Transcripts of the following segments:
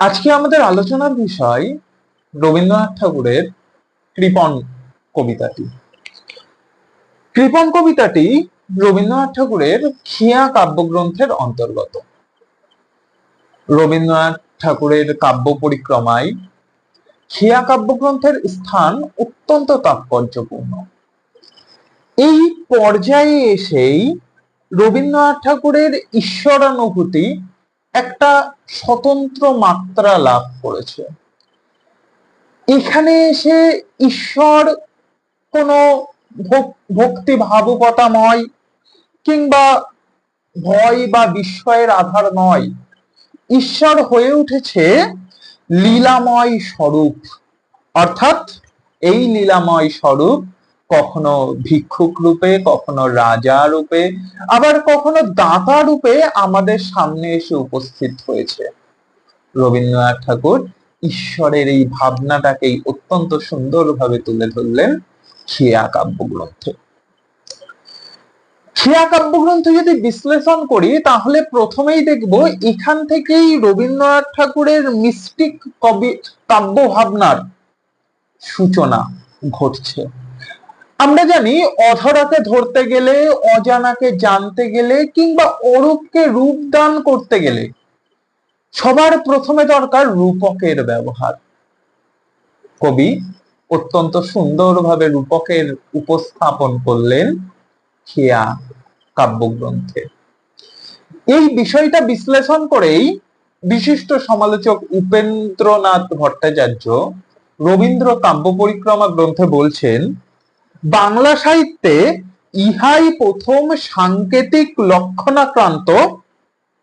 আজকে আমাদের আলোচনার বিষয় রবীন্দ্রনাথ ঠাকুরের কৃপণ কবিতাটি। কৃপণ কবিতাটি রবীন্দ্রনাথ ঠাকুরের খিয়া কাব্যগ্রন্থের অন্তর্গত। রবীন্দ্রনাথ ঠাকুরের কাব্য পরিক্রমায় খিয়া কাব্যগ্রন্থের স্থান অত্যন্ত তাৎপর্যপূর্ণ। এই পর্যায়ে এসেই রবীন্দ্রনাথ ঠাকুরের ঈশ্বরানুভূতি একটা স্বতন্ত্র মাত্রা লাভ করেছে। এখানে এসে ঈশ্বর কোনো ভক- ভক্তি ভাবুকতাময় কিংবা ভয় বা বিস্ময়ের আধার নয়। ঈশ্বর হয়ে উঠেছে লীলাময় স্বরূপ। অর্থাৎ এই লীলাময় স্বরূপ কখনো ভিক্ষুক রূপে, কখনো রাজা রূপে, আবার কখনো দাতা রূপে আমাদের সামনে এসে উপস্থিত হয়েছে। রবীন্দ্রনাথ ঠাকুর ঈশ্বরের এই ভাবনাটাকেই অত্যন্ত সুন্দরভাবে তুলে ধরলেন খেয়া কাব্যগ্রন্থে। খেয়া কাব্যগ্রন্থ যদি বিশ্লেষণ করি, তাহলে প্রথমেই দেখব এখান থেকেই রবীন্দ্রনাথ ঠাকুরের মিস্টিক কবি কাব্য ভাবনার সূচনা ঘটছে। আমরা জানি অধরাকে ধরতে গেলে, অজানাকে জানতে গেলে কিংবা অরূপকে রূপ দান করতে গেলে সবার প্রথমে দরকার রূপকের ব্যবহার। কবি অত্যন্ত সুন্দরভাবে রূপকের উপস্থাপন করলেন খেয়া কাব্যগ্রন্থে। এই বিষয়টা বিশ্লেষণ করেই বিশিষ্ট সমালোচক উপেন্দ্রনাথ ভট্টাচার্য রবীন্দ্র কাব্য পরিক্রমা গ্রন্থে বলছেন বাংলা সাহিত্যে ইহাই প্রথম সাংকেতিক লক্ষণাক্রান্ত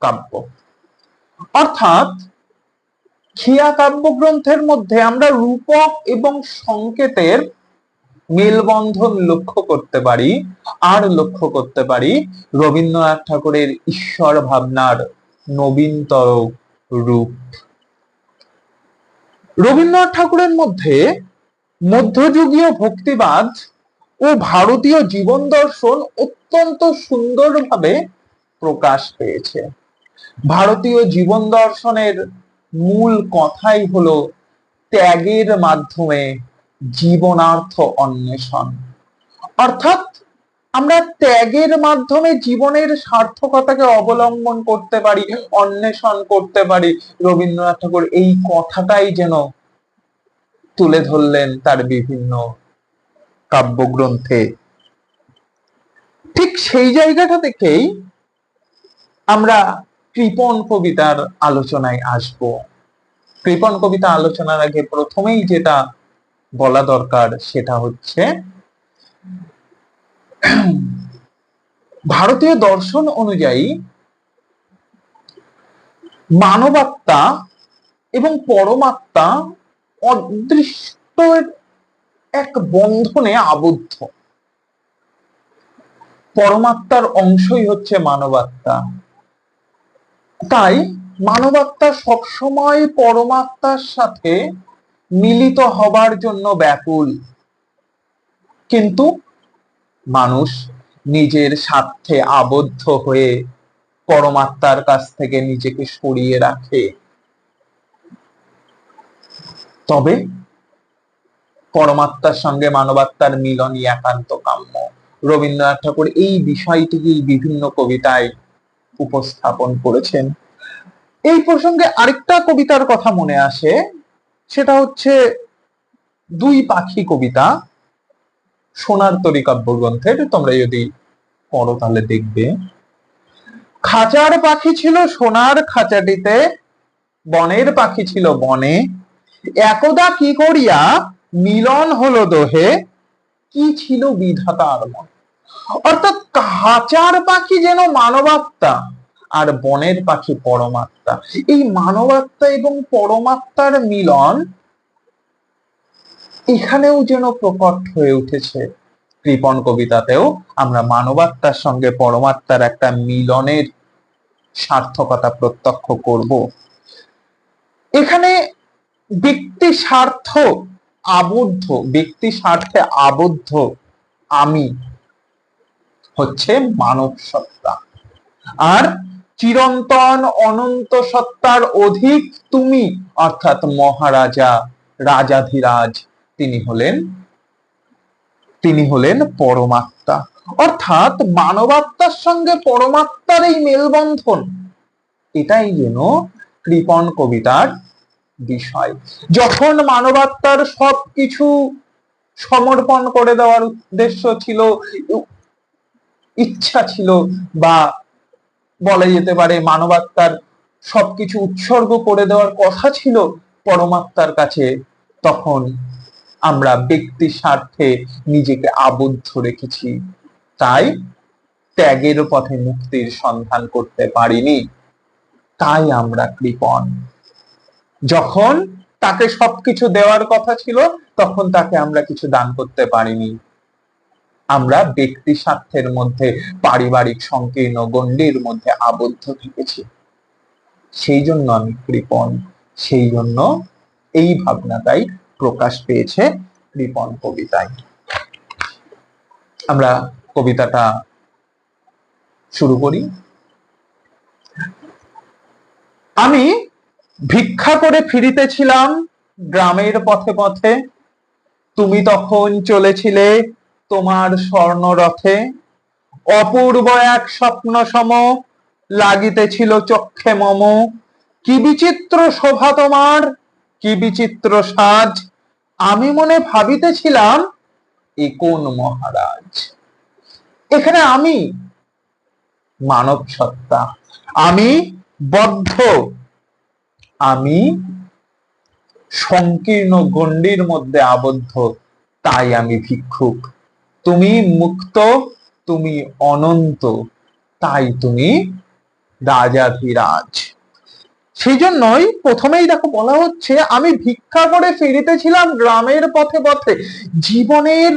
কাব্য। অর্থাৎ খিয়া কাব্যগ্রন্থের মধ্যে আমরা রূপক এবং সংকেতের মেলবন্ধন লক্ষ্য করতে পারি, আর লক্ষ্য করতে পারি রবীন্দ্রনাথ ঠাকুরের ঈশ্বর ভাবনার নবীনতর রূপ। রবীন্দ্রনাথ ঠাকুরের মধ্যে মধ্যযুগীয় ভক্তিবাদ ও ভারতীয় জীবন দর্শন অত্যন্ত সুন্দরভাবে প্রকাশ পেয়েছে। ভারতীয় জীবন দর্শনের মূল কথাই হলো ত্যাগের মাধ্যমে জীবনার্থ অন্বেষণ। অর্থাৎ আমরা ত্যাগের মাধ্যমে জীবনের সার্থকতাকে অবলম্বন করতে পারি, অন্বেষণ করতে পারি। রবীন্দ্রনাথ ঠাকুর এই কথাটাই যেন তুলে ধরলেন তার বিভিন্ন কাব্যগ্রন্থে। ঠিক সেই জায়গাটা থেকেই আমরা কৃপণ কবিতার আলোচনায় আসব। কৃপণ কবিতা আলোচনার আগে প্রথমেই যেটা বলা দরকার সেটা হচ্ছে, ভারতীয় দর্শন অনুযায়ী মানবাত্মা এবং পরমাত্মা অদৃষ্ট এক বন্ধনে আবদ্ধ। পরমাত্মার অংশই হচ্ছে মানবাত্মা। তাই মানবাত্মা সবসময় পরমাত্মার সাথে মিলিত হবার জন্য ব্যাকুল। কিন্তু মানুষ নিজের স্বার্থে আবদ্ধ হয়ে পরমাত্মার কাছ থেকে নিজেকে সরিয়ে রাখে। তবে পরমাত্মার সঙ্গে মানবাত্মার মিলনই একান্ত কাম্য। রবীন্দ্রনাথ ঠাকুর এই বিষয়টিকে বিভিন্ন কবিতায় উপস্থাপন করেছেন। এই প্রসঙ্গে আরেকটা কবিতার কথা মনে আসে, সেটা হচ্ছে দুই পাখি কবিতা, সোনার তরি কাব্যগ্রন্থের, তোমরা যদি পড়ো তাহলে দেখবে। খাঁচার পাখি ছিল সোনার খাঁচাটিতে, বনের পাখি ছিল বনে, একদা কি করিয়া মিলন হলো দোহে, কি ছিল বিধাতার মনে অর্থাৎ খাঁচার পাখি যেন মানবাত্মা আর বনের পাখি পরমাত্মা। এই মানবাত্মা এবং পরমাত্মার মিলন এখানেও যেন প্রকট হয়ে উঠেছে। কৃপণ কবিতাতেও আমরা মানবাত্মার সঙ্গে পরমাত্মার একটা মিলনের সার্থকতা প্রত্যক্ষ করব। এখানে ব্যক্তি স্বার্থ আবদ্ধ, ব্যক্তি স্বার্থে আবদ্ধ আমি হচ্ছে মানব সত্তা। আর চিরন্তন অনন্ত সত্তার অধিক তুমি, অর্থাৎ মহারাজা, রাজাধিরাজ, তিনি হলেন তিনি হলেন পরমাত্মা। অর্থাৎ মানবাত্মার সঙ্গে পরমাত্মার এই মেলবন্ধন, এটাই যেন কৃপণ কবিতার বিষয়। যখন মানবাত্মার সবকিছু সমর্পণ করে দেওয়ার উদ্দেশ্য ছিল, ইচ্ছা ছিল বা বলা যেতে পারে মানবাত্মার সবকিছু উৎসর্গ করে দেওয়ার কথা ছিল পরমাত্মার কাছে, তখন আমরা ব্যক্তি স্বার্থে নিজেকে আবদ্ধ রেখেছি। তাই ত্যাগের পথে মুক্তির সন্ধান করতে পারিনি। তাই আমরা কৃপণ। যখন তাকে সবকিছু দেওয়ার কথা ছিল, তখন তাকে আমরা কিছু দান করতে পারিনি। আমরা ব্যক্তি স্বার্থের মধ্যে, পারিবারিক সংকীর্ণ গণ্ডির মধ্যে আবদ্ধ থেকেছি। সেই জন্য আমি কৃপণ, সেই জন্য এই ভাবনাটাই প্রকাশ পেয়েছে কৃপণ কবিতায়। আমরা কবিতাটা শুরু করি। আমি ভিক্ষা করে ফিরিতেছিলাম গ্রামের পথে পথে। তুমি তখন চলেছিলে তোমার স্বর্ণরথে। অপূর্ব এক স্বপ্ন সম লাগিতেছিল চক্ষে মম। কি বিচিত্র শোভা তোমার, কি বিচিত্র সাজ। আমি মনে ভাবিতেছিলাম, এ কোন মহারাজ? এখানে আমি মানব সত্তা আমি বদ্ধ। আমি সংকীর্ণ গণ্ডির মধ্যে আবদ্ধ, তাই আমি ভিক্ষুক। তুমি মুক্ত, তুমি অনন্ত, তাই তুমি রাজাধিরাজ সেই জন্যই প্রথমেই দেখো বলা হচ্ছে, আমি ভিক্ষা করে ফিরিতেছিলাম গ্রামের পথে পথে। জীবনের,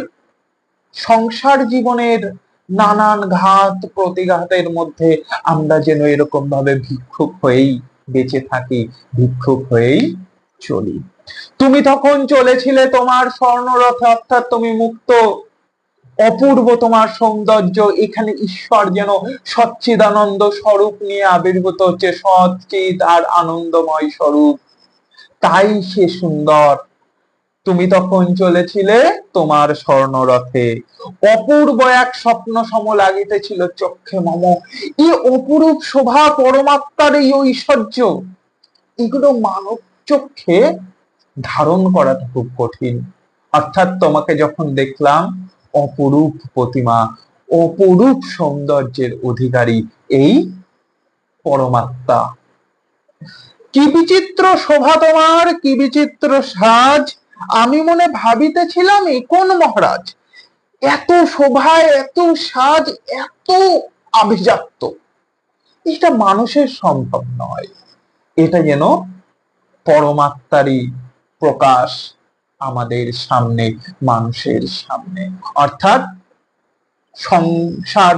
সংসার জীবনের নানান ঘাত, প্রতিঘাতের মধ্যে আমরা যেন এরকম ভাবে ভিক্ষুক হয়েই বেঁচে থাকি, ভিক্ষুক হয়েই চলি। তুমি তখন চলেছিলে তোমার স্বর্ণরথে, অর্থাৎ তুমি মুক্ত, অপূর্ব তোমার সৌন্দর্য, এখানে ঈশ্বর যেন সচ্চিদানন্দ স্বরূপ নিয়ে আবির্ভূত হচ্ছে সচ্চিত আর আনন্দময় স্বরূপ। তাই সে সুন্দর। তুমি তখন চলেছিলে তোমার স্বর্ণরথে। অপূর্ব এক স্বপ্ন সম লাগিতেছিল চক্ষে মম। এই অপরূপ শোভা পরমাত্মার এই ঐশ্বর্য। এগুলো মানব চক্ষে ধারণ করাটা খুব কঠিন। অর্থাৎ তোমাকে যখন দেখলাম, অপরূপ প্রতিমা, অপরূপ সৌন্দর্যের অধিকারী এই পরমাত্মা। কি বিচিত্র শোভা তোমার, কি বিচিত্র সাজ আমি মনে ভাবিতেছিলাম এ কোন মহারাজ? এত শোভায় এত সাজ, এত আভিজাত্য। এটা মানুষের সম্ভব নয়। এটা যেন পরমাত্মারই প্রকাশ আমাদের সামনে, মানুষের সামনে। অর্থাৎ সংসার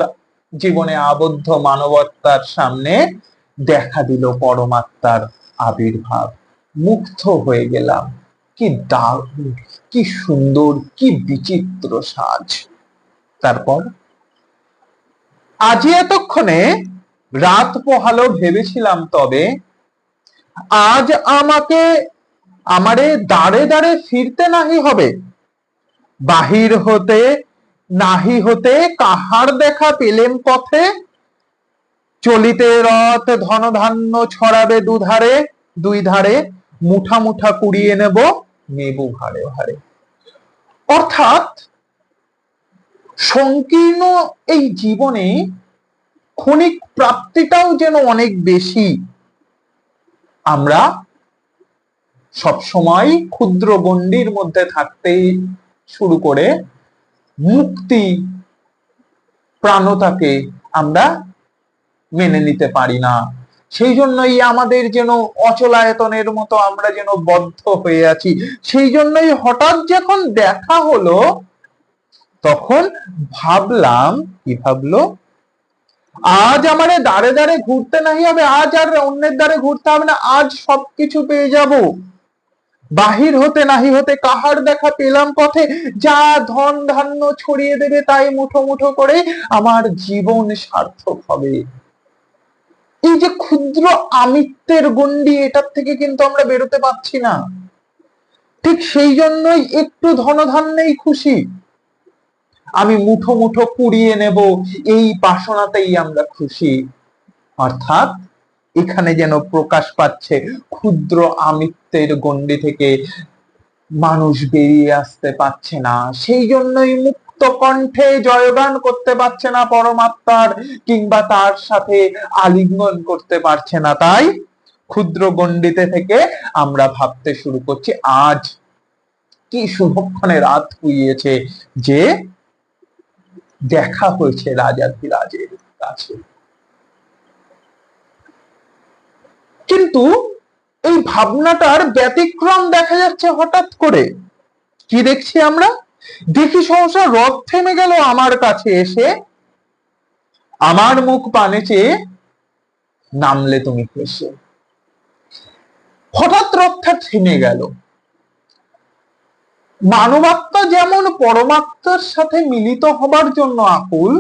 জীবনে আবদ্ধ মানবতার সামনে দেখা দিল পরমাত্মার আবির্ভাব। মুগ্ধ হয়ে গেলাম। কি দারুণ, কি সুন্দর, কি বিচিত্র সাজ। তারপর, আজ এতক্ষণে রাত পোহালো ভেবেছিলাম তবে, আজ আমাকে, আমারে দাঁড়ে দাঁড়ে ফিরতে নাহি হবে। বাহির হতে, নাহি হতে কাহার দেখা পেলেম পথে? চলিতে রথ ধন ধান্য ছড়াবে দুধারে, দুই ধারে মুঠা মুঠা কুড়িয়ে নেব নেবু ভারে ভারে অর্থাৎ সংকীর্ণ এই জীবনে ক্ষণিক প্রাপ্তিটাও যেন অনেক বেশি। আমরা সব সময় ক্ষুদ্র গণ্ডির মধ্যে থাকতেই শুরু করে মুক্তি প্রাণতাকে আমরা মেনে নিতে পারি না। সেই জন্যই আমাদের যেন অচলায়তনের মতো আমরা যেন বদ্ধ হয়ে আছি। সেই জন্যই হঠাৎ যখন দেখা হলো, তখন ভাবলাম, কি ভাবলো? আজ আমারে দাঁড়ে দাঁড়ে ঘুরতে নাহি হবে, আজ আর অন্যের দ্বারে ঘুরতে হবে না, আজ সবকিছু পেয়ে যাব। বাহির হতে নাহি হতে কাহার দেখা পেলাম পথে, যা ধন ধান্য ছড়িয়ে দেবে তাই মুঠো মুঠো করে আমার জীবন সার্থক হবে। এই যে ক্ষুদ্র আমিত্বের গণ্ডি, এটার থেকে কিন্তু আমরা বেরোতে পারছি না। ঠিক সেই জন্যই একটু ধনধান্যেই খুশি। আমি মুঠো মুঠো কুড়িয়ে নেব, এই বাসনাতেই আমরা খুশি। অর্থাৎ এখানে যেন প্রকাশ পাচ্ছে ক্ষুদ্র আমিত্বের গণ্ডি থেকে মানুষ বেরিয়ে আসতে পারছে না। সেই জন্যই মুক্ত কণ্ঠে জয়গান করতে পারছে না পরমাত্মার, কিংবা তার সাথে আলিঙ্গন করতে পারছে না। তাই ক্ষুদ্র গণ্ডিতে থেকে আমরা ভাবতে শুরু করছি, আজ কি শুভক্ষণে রাত হইয়েছে যে দেখা হয়েছে রাজাধিরাজের কাছে। কিন্তু এই ভাবনাটার ব্যতিক্রম দেখা যাচ্ছে হঠাৎ করে। কি দেখছি আমরা? দেখি সহসা রথ থেমে গেল আমার কাছে এসে। আমার মুখ পানে চেয়ে নামলে তুমি হেসে। হঠাৎ রথটা থেমে গেল। মানবাত্মা যেমন পরমাত্মার সাথে মিলিত হবার জন্য আকুল,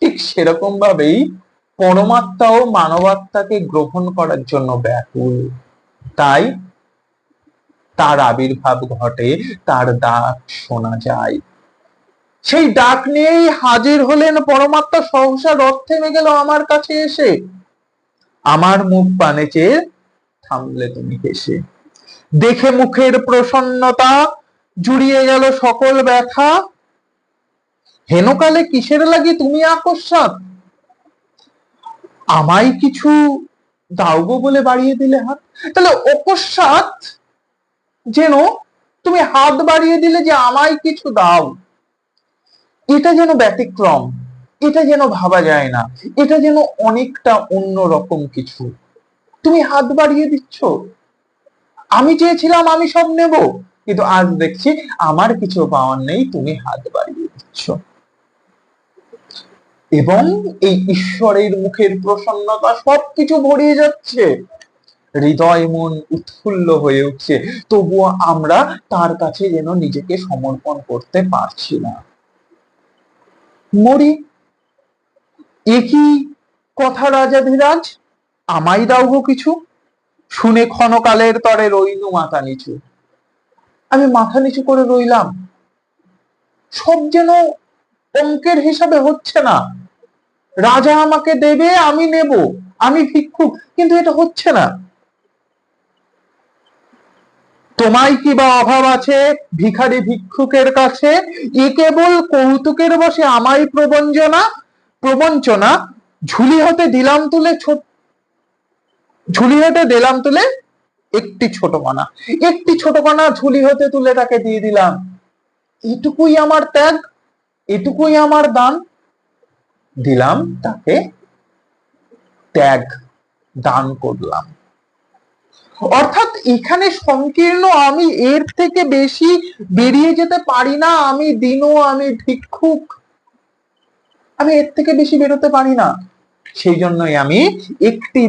ঠিক সেরকম ভাবেই পরমাত্মাও মানবাত্মাকে গ্রহণ করার জন্য ব্যাকুল। তাই তার আবির্ভাব ঘটে, তার ডাক শোনা যায়। সেই ডাক নিয়েই হাজির হলেন পরমাত্মা, সহসা রথ থেমে গেল আমার কাছে এসে। আমার মুখ পানে চেয়ে থামলে তুমি হেসে। দেখে মুখের প্রসন্নতা জুড়িয়ে গেল সকল ব্যথা। হেনকালে কিসের লাগে তুমি আকস্মাত আমায় কিছু দাওগো বলে বাড়িয়ে দিলে হাত? তাহলে অকস্মাৎ যেন তুমি হাত বাড়িয়ে দিলে যে আমায় কিছু দাও। এটা যেন ব্যতিক্রম, এটা যেন ভাবা যায় না, এটা যেন অনেকটা অন্য রকম কিছু। তুমি হাত বাড়িয়ে দিচ্ছ। আমি চেয়েছিলাম আমি সব নেব, কিন্তু আজ দেখছি আমার কিছু পাওয়ার নেই, তুমি হাত বাড়িয়ে দিচ্ছ। এবং এই ঈশ্বরের মুখের প্রসন্নতা সবকিছু ভরিয়ে যাচ্ছে। হৃদয় মন উৎফুল্ল হয়ে উঠছে। তবুও আমরা তার কাছে যেন নিজেকে সমর্পণ করতে পারছি না। মরি একই কথা রাজাধিরাজ আমাই দাও কিছু। শুনে ক্ষণকালের তরে রইনু মাথা নিচু। আমি মাথা নিচু করে রইলাম। সব যেন অঙ্কের হিসাবে হচ্ছে না। রাজা আমাকে দেবে, আমি নেব, আমি ভিক্ষুক, কিন্তু এটা হচ্ছে না। তোমায় কি বা অভাব আছে? ভিখারি ভিক্ষুকের কাছে? এ কেবল কৌতুকের বসে আমায় প্রবঞ্চনা প্রবঞ্চনা? ঝুলি হতে দিলাম তুলে ছোট ঝুলি হতে দিলাম তুলে একটি ছোট কণা। একটি ছোট কণা ঝুলি হতে তুলে তাকে দিয়ে দিলাম। এটুকুই আমার ত্যাগ, এটুকুই আমার দান। দিলাম তাকে ত্যাগ, দান করলাম। অর্থাৎ এখানে সংকীর্ণ আমি এর থেকে বেশি বেরিয়ে যেতে পারি না, আমি দিনও আমি ভিক্ষুক। আমি এর থেকে বেশি বেরোতে পারি না। সেই জন্যই আমি একটি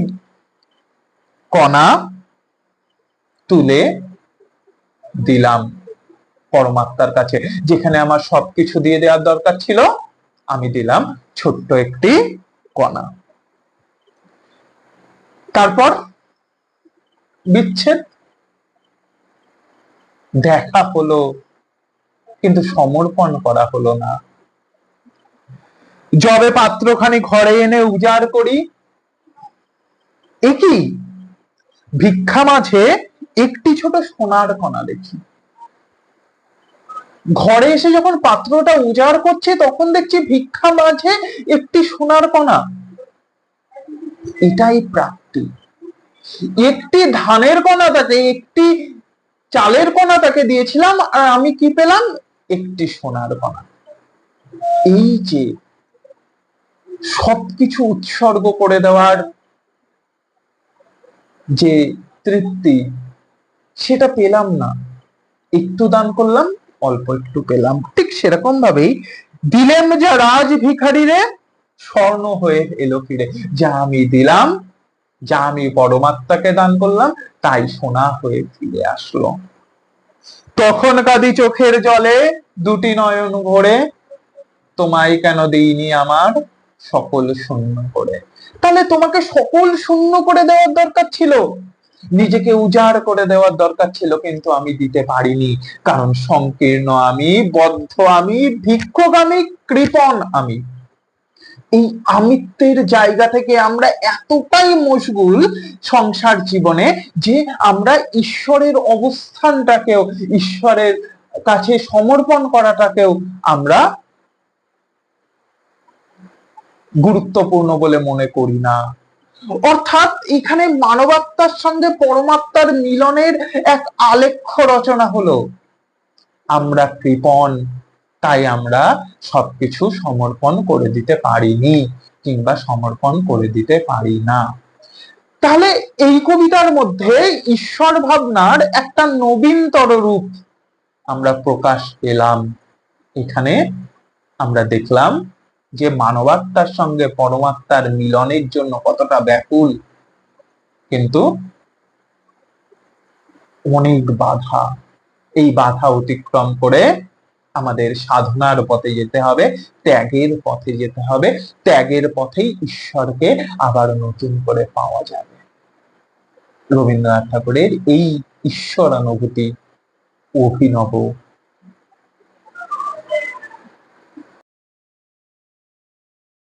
কণা তুলে দিলাম পরমাত্মার কাছে, যেখানে আমার সবকিছু দিয়ে দেওয়ার দরকার ছিল, আমি দিলাম ছোট্ট একটি কণা। তারপর বিচ্ছেদ? দেখা হলো, কিন্তু সমর্পণ করা হলো না। জবে পাত্রখানি ঘরে এনে উজাড় করি একই ভিক্ষা মাঝে একটি ছোট সোনার কণা দেখি। ঘরে এসে যখন পাত্রটা উজাড় করছে, তখন দেখছি ভিক্ষা মাঝে একটি সোনার কণা। এটাই প্রাপ্তি। একটি ধানের কণা তাকে, একটি চালের কণা তাকে দিয়েছিলাম, আর আমি কি পেলাম? একটি সোনার কণা। এই যে সবকিছু উৎসর্গ করে দেওয়ার যে তৃপ্তি, সেটা পেলাম না। একটু দান করলাম, অল্প একটু পেলাম। ঠিক সেরকম ভাবেই দিলেন যা রাজ ভিখারি রে স্বর্ণ হয়ে এলো ফিরে। যা আমি দিলাম যা আমি পরমাত্মাকে দান করলাম, তাই সোনা হয়ে ফিরে আসলো। তখন কাদি চোখের জলে, দুটি নয়ন ভরে, তোমায় কেন দিইনি আমার সকল শূন্য করে? তাহলে তোমাকে সকল শূন্য করে দেওয়ার দরকার ছিল। নিজেকে উজাড় করে দেওয়ার দরকার ছিল, কিন্তু আমি দিতে পারিনি। কারণ সংকীর্ণ আমি, বদ্ধ আমি, ভিক্ষুক আমি, কৃপণ আমি। এই আমিত্বের জায়গা থেকে আমরা এতটাই মশগুল সংসার জীবনে যে আমরা ঈশ্বরের অবস্থানটাকেও, ঈশ্বরের কাছে সমর্পণ করাটাকেও আমরা গুরুত্বপূর্ণ বলে মনে করি না। অর্থাৎ এখানে মানবাত্মার সঙ্গে পরমাত্মার মিলনের এক আলেখ্য রচনা হলো, আমরা কৃপণ। তাই আমরা সবকিছু সমর্পণ করে দিতে পারিনি কিংবা সমর্পণ করে দিতে পারি না। তাহলে এই কবিতার মধ্যে ঈশ্বর ভাবনার একটা নবীনতর রূপ আমরা প্রকাশ পেলাম। এখানে আমরা দেখলাম যে মানবাত্মার সঙ্গে পরমাত্মার মিলনের জন্য কতটা ব্যাকুল। কিন্তু অনেক বাধা, এই বাধা অতিক্রম করে আমাদের সাধনার পথে যেতে হবে, ত্যাগের পথে যেতে হবে, ত্যাগের পথেই ঈশ্বরকে আবার নতুন করে পাওয়া যাবে। রবীন্দ্রনাথ ঠাকুরের এই ঈশ্বর অনুভূতি অভিনব।